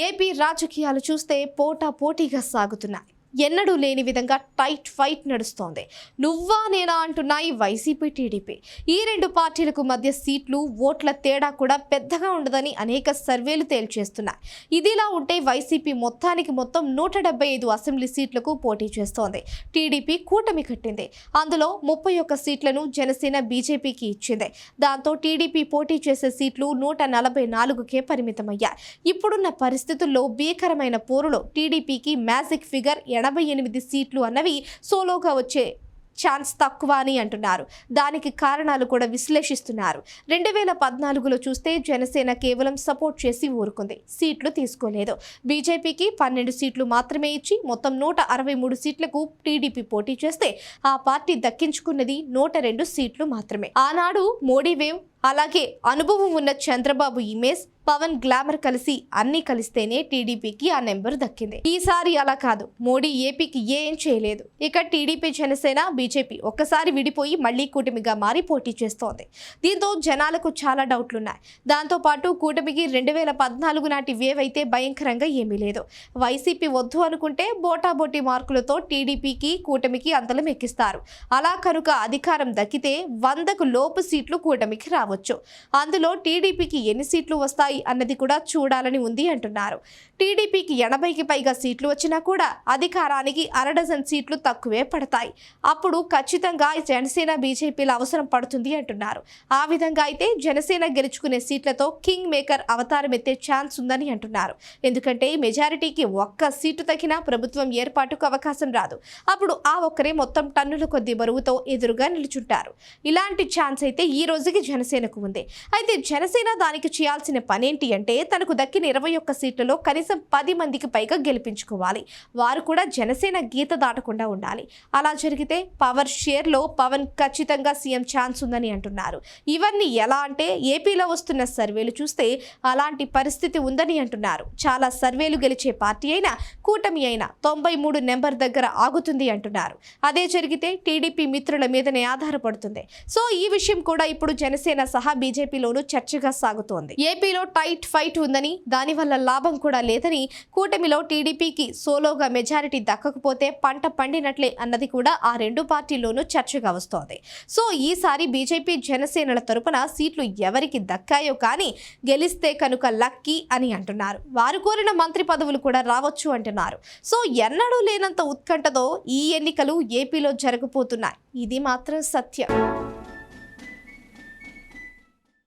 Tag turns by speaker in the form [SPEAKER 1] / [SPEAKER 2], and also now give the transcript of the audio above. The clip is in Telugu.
[SPEAKER 1] ఏపీ రాజకీయాలు చూస్తే పోటా పోటీగా సాగుతున్నాయి. ఎన్నడూ లేని విధంగా టైట్ ఫైట్ నడుస్తోంది. నువ్వా నేనా అంటున్నాయి వైసీపీ టీడీపీ. ఈ రెండు పార్టీలకు మధ్య సీట్లు ఓట్ల తేడా కూడా పెద్దగా ఉండదని అనేక సర్వేలు తేల్చేస్తున్నాయి. ఇదిలా ఉంటే వైసీపీ మొత్తానికి మొత్తం నూట ఐదు అసెంబ్లీ సీట్లకు పోటీ చేస్తోంది. టీడీపీ కూటమి కట్టింది. అందులో ముప్పై ఒక్క సీట్లను జనసేన బీజేపీకి ఇచ్చింది. దాంతో టీడీపీ పోటీ చేసే సీట్లు నూట నలభై నాలుగుకే పరిమితమయ్యాయి. ఇప్పుడున్న పరిస్థితుల్లో భీకరమైన పోరులో టీడీపీకి మ్యాజిక్ ఫిగర్ ఎనభై ఎనిమిది సీట్లు అన్నవి సోలోగా వచ్చే ఛాన్స్ తక్కువ అని అంటున్నారు. దానికి కారణాలు కూడా విశ్లేషిస్తున్నారు. రెండు వేల పద్నాలుగులో చూస్తే జనసేన కేవలం సపోర్ట్ చేసి ఊరుకుంది. సీట్లు తీసుకోలేదు. బీజేపీకి పన్నెండు సీట్లు మాత్రమే ఇచ్చి మొత్తం నూట అరవై మూడు సీట్లకు టీడీపీ పోటీ చేస్తే ఆ పార్టీ దక్కించుకున్నది నూట రెండు సీట్లు మాత్రమే. ఆనాడు మోడీ వేవ్ అలాగే అనుభవం ఉన్న చంద్రబాబు ఇమేజ్ పవన్ గ్లామర్ కలిసి అన్ని కలిస్తేనే టీడీపీకి ఆ నెంబర్ దక్కింది. ఈసారి అలా కాదు. మోడీ ఏపీకి ఏం చేయలేదు. ఇక టీడీపీ జనసేన బీజేపీ ఒక్కసారి విడిపోయి మళ్ళీ కూటమిగా మారి పోటీ చేస్తోంది. దీంతో జనాలకు చాలా డౌట్లున్నాయి. దాంతోపాటు కూటమికి రెండు వేల పద్నాలుగు నాటి వేవ్ అయితే భయంకరంగా ఏమీ లేదు. వైసీపీ వద్దు అనుకుంటే బోటాబోటీ మార్కులతో టీడీపీకి కూటమికి అంతలం ఎక్కిస్తారు. అలా కనుక అధికారం దక్కితే వందకు లోపు సీట్లు కూటమికి రావు రావచ్చు. అందులో టీడీపీకి ఎన్ని సీట్లు వస్తాయి అన్నది కూడా చూడాలని ఉంది అంటున్నారు. టీడీపీకి ఎనభైకి పైగా సీట్లు వచ్చినా కూడా అధికారానికి అరడజన్ సీట్లు తక్కువే పడతాయి. అప్పుడు ఖచ్చితంగా జనసేన బీజేపీల అవసరం పడుతుంది అంటున్నారు. ఆ విధంగా అయితే జనసేన గెలుచుకునే సీట్లతో కింగ్ మేకర్ అవతారం ఎత్తే ఛాన్స్ ఉందని అంటున్నారు. ఎందుకంటే మెజారిటీకి ఒక్క సీటు తగిన ప్రభుత్వం ఏర్పాటుకు అవకాశం రాదు. అప్పుడు ఆ ఒక్కరే మొత్తం టన్నుల కొద్ది బరువుతో ఎదురుగా నిలుచుంటారు. ఇలాంటి ఛాన్స్ అయితే ఈ రోజుకి జనసేన జనసేనకు ఉంది. అయితే జనసేన దానికి చేయాల్సిన పనేంటి అంటే తనకు దక్కిన ఇరవై ఒక్క సీట్లలో కనీసం పది మందికి పైగా గెలిపించుకోవాలి. వారు కూడా జనసేన గీత దాటకుండా ఉండాలి. అలా జరిగితే పవర్ షేర్లో పవన్ ఖచ్చితంగా సీఎం ఛాన్స్ ఉందని అంటున్నారు. ఇవన్నీ ఎలా అంటే ఏపీలో వస్తున్న సర్వేలు చూస్తే అలాంటి పరిస్థితి ఉందని అంటున్నారు. చాలా సర్వేలు గెలిచే పార్టీ అయినా కూటమి అయినా తొంభై మూడు నెంబర్ దగ్గర ఆగుతుంది అంటున్నారు. అదే జరిగితే టీడీపీ మిత్రుల మీదనే ఆధారపడుతుంది. సో ఈ విషయం కూడా ఇప్పుడు జనసేన సహా బీజేపీలోనూ చర్చగా సాగుతోంది. ఏపీలో టైట్ ఫైట్ ఉందని దానివల్ల లాభం కూడా లేదని కూటమిలో టీడీపీకి సోలోగా మెజారిటీ దక్కకపోతే పంట పండినట్లే అన్నది కూడా ఆ రెండు పార్టీల్లోనూ చర్చగా వస్తోంది. సో ఈసారి బీజేపీ జనసేనల తరపున సీట్లు ఎవరికి దక్కాయో కానీ గెలిస్తే కనుక లక్కీ అని అంటున్నారు. వారు కోరిన మంత్రి పదవులు కూడా రావచ్చు అంటున్నారు. సో ఎన్నడూ లేనంత ఉత్కంఠతో ఈ ఎన్నికలు ఏపీలో జరగబోతున్నాయి. ఇది మాత్రం సత్యం.